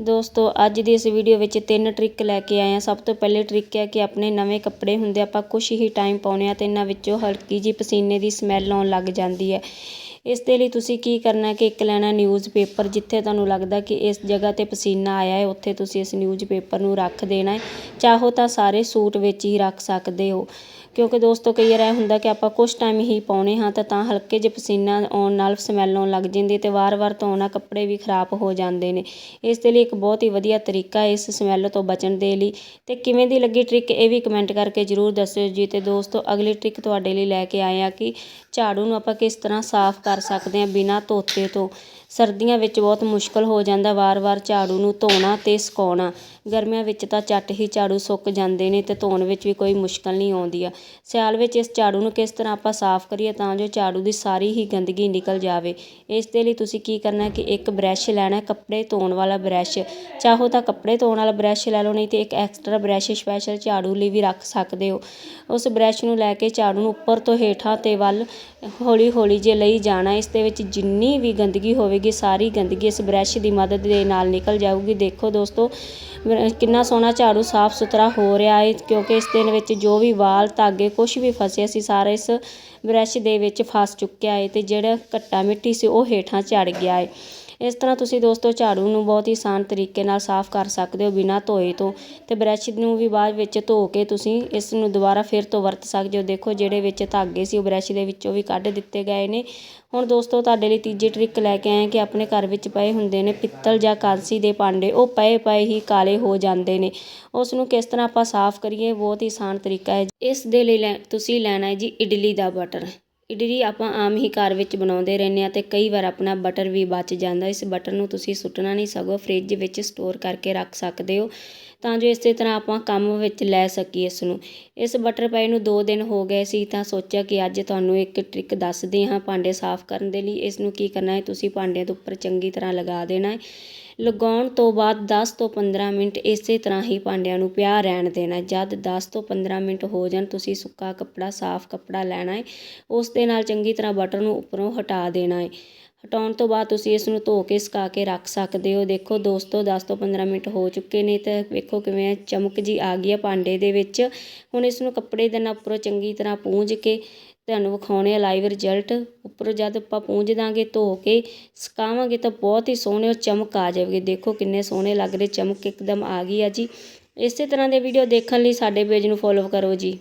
ਦੋਸਤੋ, ਅੱਜ ਦੀ ਇਸ ਵੀਡੀਓ ਵਿੱਚ ਤਿੰਨ ਟ੍ਰਿਕ ਲੈ ਕੇ ਆਏ ਆ ਸਭ ਤੋਂ ਪਹਿਲੇ ਟ੍ਰਿਕ ਹੈ ਕਿ ਆਪਣੇ ਨਵੇਂ ਕੱਪੜੇ ਹੁੰਦੇ ਆਪਾਂ ਕੁਝ ਹੀ ਟਾਈਮ ਪਾਉਣੇ ਆ ਤੇ ਇਹਨਾਂ ਵਿੱਚੋਂ ਹਲਕੀ ਜੀ ਪਸੀਨੇ ਦੀ ਸਮੈਲ ਆਉਣ ਲੱਗ ਜਾਂਦੀ ਹੈ। ਇਸ ਦੇ ਲਈ ਤੁਸੀਂ ਕੀ ਕਰਨਾ ਕਿ ਇੱਕ ਲੈਣਾ ਨਿਊਜ਼ ਪੇਪਰ ਜਿੱਥੇ ਤੁਹਾਨੂੰ ਲੱਗਦਾ ਕਿ ਇਸ ਜਗ੍ਹਾ ਤੇ ਪਸੀਨਾ ਆਇਆ ਹੈ, ਉੱਥੇ ਤੁਸੀਂ ਇਸ ਨਿਊਜ਼ ਪੇਪਰ ਨੂੰ ਰੱਖ ਦੇਣਾ ਹੈ। ਚਾਹੋ ਤਾਂ ਸਾਰੇ ਸੂਟ ਵਿੱਚ ਹੀ ਰੱਖ ਸਕਦੇ ਹੋ। ਕਿਉਂਕਿ ਦੋਸਤੋ, ਕਈ ਵਾਰ ਇਹ ਹੁੰਦਾ ਕਿ ਆਪਾਂ ਕੁਝ ਟਾਈਮ ਹੀ ਪਾਉਣੇ ਹਾਂ ਤਾਂ ਤਾਂ ਹਲਕੇ ਜਿਹੇ ਪਸੀਨਾ ਆਉਣ ਨਾਲ ਸਮੈਲ ਆਉਣ ਲੱਗ ਜਾਂਦੀ ਤੇ ਵਾਰ-ਵਾਰ ਧੋਣ ਨਾਲ ਕੱਪੜੇ ਵੀ ਖਰਾਬ ਹੋ ਜਾਂਦੇ ਨੇ। ਇਸ ਦੇ ਲਈ ਇੱਕ ਬਹੁਤ ਹੀ ਵਧੀਆ ਤਰੀਕਾ ਇਸ ਸਮੈਲ ਤੋਂ ਬਚਣ ਦੇ ਲਈ। ਤੇ ਕਿਵੇਂ ਦੀ ਲੱਗੀ ਟ੍ਰਿਕ ਇਹ ਵੀ ਕਮੈਂਟ ਕਰਕੇ ਜ਼ਰੂਰ ਦੱਸਿਓ ਜੀ। ਤੇ ਦੋਸਤੋ, ਅਗਲੀ ਟ੍ਰਿਕ ਤੁਹਾਡੇ ਲਈ ਲੈ ਕੇ ਆਏ ਆ ਕਿ ਝਾੜੂ ਨੂੰ ਆਪਾਂ ਕਿਸ ਤਰ੍ਹਾਂ ਸਾਫ਼ ਕਰ ਸਕਦੇ ਹਾਂ ਬਿਨਾਂ ਧੋਤੇ ਤੋਂ। ਸਰਦੀਆਂ ਵਿੱਚ ਬਹੁਤ ਮੁਸ਼ਕਲ ਹੋ ਜਾਂਦਾ ਵਾਰ-ਵਾਰ ਝਾੜੂ ਨੂੰ ਧੋਣਾ ਅਤੇ ਸੁਕਾਉਣਾ। ਗਰਮੀਆਂ ਵਿੱਚ ਤਾਂ ਝੱਟ ਹੀ ਝਾੜੂ ਸੁੱਕ ਜਾਂਦੇ ਨੇ ਅਤੇ ਧੋਣ ਵਿੱਚ ਵੀ ਕੋਈ ਮੁਸ਼ਕਲ ਨਹੀਂ ਆਉਂਦੀ ਆ। ਸਿਆਲ ਵਿੱਚ ਇਸ ਝਾੜੂ ਨੂੰ ਕਿਸ ਤਰ੍ਹਾਂ ਆਪਾਂ ਸਾਫ਼ ਕਰੀਏ ਤਾਂ ਜੋ ਝਾੜੂ ਦੀ ਸਾਰੀ ਹੀ ਗੰਦਗੀ ਨਿਕਲ ਜਾਵੇ। ਇਸ ਦੇ ਲਈ ਤੁਸੀਂ ਕੀ ਕਰਨਾ ਕਿ ਇੱਕ ਬ੍ਰਸ਼ ਲੈਣਾ, ਕੱਪੜੇ ਧੋਣ ਵਾਲਾ ਬ੍ਰਸ਼। ਚਾਹੋ ਤਾਂ ਕੱਪੜੇ ਧੋਣ ਵਾਲਾ ਬਰੱਸ਼ ਲੈ ਲਓ, ਨਹੀਂ ਤੇ ਇੱਕ ਐਕਸਟਰਾ ਬ੍ਰਸ਼ ਸਪੈਸ਼ਲ ਝਾੜੂ ਲਈ ਵੀ ਰੱਖ ਸਕਦੇ ਹੋ। ਉਸ ਬਰੱਸ਼ ਨੂੰ ਲੈ ਕੇ ਝਾੜੂ ਨੂੰ ਉੱਪਰ ਤੋਂ ਹੇਠਾਂ ਤੇ ਵੱਲ ਹੌਲੀ ਹੌਲੀ ਜੇ ਲਈ ਜਾਣਾ, ਇਸ ਦੇ ਵਿੱਚ ਜਿੰਨੀ ਵੀ ਗੰਦਗੀ ਹੋਵੇ ਹੋਵੇਗੀ ਸਾਰੀ ਗੰਦਗੀ ਇਸ ਬ੍ਰਸ਼ ਦੀ ਮਦਦ ਦੇ ਨਾਲ ਨਿਕਲ ਜਾਊਗੀ। ਦੇਖੋ ਦੋਸਤੋ ਕਿੰਨਾ ਸੋਹਣਾ ਝਾੜੂ ਸਾਫ਼ ਸੁਥਰਾ ਹੋ ਰਿਹਾ ਹੈ ਕਿਉਂਕਿ ਇਸ ਦੇ ਵਿੱਚ ਜੋ ਵੀ ਵਾਲ, ਧਾਗੇ ਕੁਝ ਵੀ ਫਸਿਆ ਸੀ, ਸਾਰਾ ਇਸ ਬ੍ਰਸ਼ ਦੇ ਵਿੱਚ ਫਸ ਚੁੱਕਿਆ ਹੈ ਤੇ ਜਿਹੜਾ ਘੱਟਾ ਮਿੱਟੀ ਸੀ ਉਹ ਹੇਠਾਂ ਚੜ ਗਿਆ ਹੈ ਇਸ ਤਰ੍ਹਾਂ ਤੁਸੀਂ ਦੋਸਤੋ ਝਾੜੂ ਨੂੰ ਬਹੁਤ ਹੀ ਆਸਾਨ ਤਰੀਕੇ ਨਾਲ ਸਾਫ਼ ਕਰ ਸਕਦੇ ਹੋ ਬਿਨਾਂ ਧੋਏ ਤੋਂ ਅਤੇ ਬ੍ਰਸ਼ ਨੂੰ ਵੀ ਬਾਅਦ ਵਿੱਚ ਧੋ ਕੇ ਤੁਸੀਂ ਇਸ ਨੂੰ ਦੁਬਾਰਾ ਫਿਰ ਤੋਂ ਵਰਤ ਸਕਦੇ ਹੋ। ਦੇਖੋ ਜਿਹੜੇ ਵਿੱਚ ਧਾਗੇ ਸੀ ਉਹ ਬ੍ਰਸ਼ ਦੇ ਵਿੱਚੋਂ ਵੀ ਕੱਢ ਦਿੱਤੇ ਗਏ ਨੇ। ਹੁਣ ਦੋਸਤੋ ਤੁਹਾਡੇ ਲਈ ਤੀਜੀ ਟ੍ਰਿਕ ਲੈ ਕੇ ਆਏ ਕਿ ਆਪਣੇ ਘਰ ਵਿੱਚ ਪਏ ਹੁੰਦੇ ਨੇ ਪਿੱਤਲ ਜਾਂ ਕਾਂਸੀ ਦੇ ਭਾਂਡੇ, ਉਹ ਪਏ ਪਏ ਹੀ ਕਾਲੇ ਹੋ ਜਾਂਦੇ ਨੇ। ਉਸ ਨੂੰ ਕਿਸ ਤਰ੍ਹਾਂ ਆਪਾਂ ਸਾਫ਼ ਕਰੀਏ? ਬਹੁਤ ਹੀ ਆਸਾਨ ਤਰੀਕਾ ਹੈ। ਇਸ ਦੇ ਲਈ ਲੈ, ਤੁਸੀਂ ਲੈਣਾ ਹੈ ਜੀ ਇਡਲੀ ਦਾ ਬਟਰ। ਇਡਲੀ ਆਪਾਂ ਆਮ ਹੀ ਘਰ ਵਿੱਚ ਬਣਾਉਂਦੇ ਰਹਿੰਦੇ ਹਾਂ ਅਤੇ ਕਈ ਵਾਰ ਆਪਣਾ ਬਟਰ ਵੀ ਬਚ ਜਾਂਦਾ, ਇਸ ਬਟਰ ਨੂੰ ਤੁਸੀਂ ਸੁੱਟਣਾ ਨਹੀਂ ਸਗੋਂ ਫਰਿੱਜ ਵਿੱਚ ਸਟੋਰ ਕਰਕੇ ਰੱਖ ਸਕਦੇ ਹੋ ਤਾਂ ਜੋ ਇਸੇ ਤਰ੍ਹਾਂ ਆਪਾਂ ਕੰਮ ਵਿੱਚ ਲੈ ਸਕੀਏ ਇਸ ਨੂੰ ਇਸ ਬਟਰ ਪਏ ਨੂੰ 2 ਦਿਨ ਹੋ ਗਏ ਸੀ ਤਾਂ ਸੋਚਿਆ ਕਿ ਅੱਜ ਤੁਹਾਨੂੰ ਇੱਕ ਟ੍ਰਿਕ ਦੱਸਦੇ ਹਾਂ ਭਾਂਡੇ ਸਾਫ਼ ਕਰਨ ਦੇ ਲਈ। ਇਸ ਨੂੰ ਕੀ ਕਰਨਾ ਹੈ? ਤੁਸੀਂ ਭਾਂਡਿਆਂ ਦੇ ਉੱਪਰ ਚੰਗੀ ਤਰ੍ਹਾਂ ਲਗਾ ਦੇਣਾ ਹੈ। ਲਗਾਉਣ ਤੋਂ ਬਾਅਦ ਦਸ ਤੋਂ 15 ਮਿੰਟ ਇਸੇ ਤਰ੍ਹਾਂ ਹੀ ਭਾਂਡਿਆਂ ਨੂੰ ਪਿਆ ਰਹਿਣ ਦੇਣਾ। ਜਦ ਦਸ ਤੋਂ 15 ਮਿੰਟ ਹੋ ਜਾਣ, ਤੁਸੀਂ ਸੁੱਕਾ ਕੱਪੜਾ, ਸਾਫ਼ ਕੱਪੜਾ ਲੈਣਾ ਹੈ ਉਸ ਦੇ ਨਾਲ ਚੰਗੀ ਤਰ੍ਹਾਂ ਬਟਰ ਨੂੰ ਉੱਪਰੋਂ ਹਟਾ ਦੇਣਾ ਹੈ ਹਟਾਉਣ ਤੋਂ ਬਾਅਦ ਤੁਸੀਂ ਇਸ ਨੂੰ ਧੋ ਕੇ, ਸੁਕਾ ਕੇ ਰੱਖ ਸਕਦੇ ਹੋ। ਦੇਖੋ ਦੋਸਤੋ 10 ਤੋਂ 15 ਮਿੰਟ ਹੋ ਚੁੱਕੇ ਨੇ ਤੇ ਵੇਖੋ ਕਿਵੇਂ ਚਮਕ ਜੀ ਆ ਗਈ ਹੈ ਭਾਂਡੇ ਦੇ ਵਿੱਚ। ਹੁਣ ਇਸ ਨੂੰ ਕੱਪੜੇ ਦੇ ਨਾਲ ਉੱਪਰੋਂ ਚੰਗੀ ਤਰ੍ਹਾਂ ਪੂੰਝ ਕੇ ਤੁਹਾਨੂੰ ਵਿਖਾਉਣੇ ਆ ਲਾਈਵ ਰਿਜ਼ਲਟ ਉੱਪਰੋਂ ਜਦ ਆਪਾਂ ਪੂੰਝ ਦਾਂਗੇ ਧੋ ਕੇ ਸੁਕਾਵਾਂਗੇ ਤਾਂ ਬਹੁਤ ਹੀ ਸੋਹਣੇ ਉਹ ਚਮਕ ਆ ਜਾਵੇਗੀ। ਦੇਖੋ ਕਿੰਨੇ ਸੋਹਣੇ ਲੱਗ ਰਹੇ, ਚਮਕ ਇੱਕਦਮ ਆ ਗਈ ਆ ਜੀ। ਇਸੇ ਤਰ੍ਹਾਂ ਦੇ ਵੀਡੀਓ ਦੇਖਣ ਲਈ ਸਾਡੇ ਪੇਜ ਨੂੰ ਫੋਲੋ ਕਰੋ ਜੀ।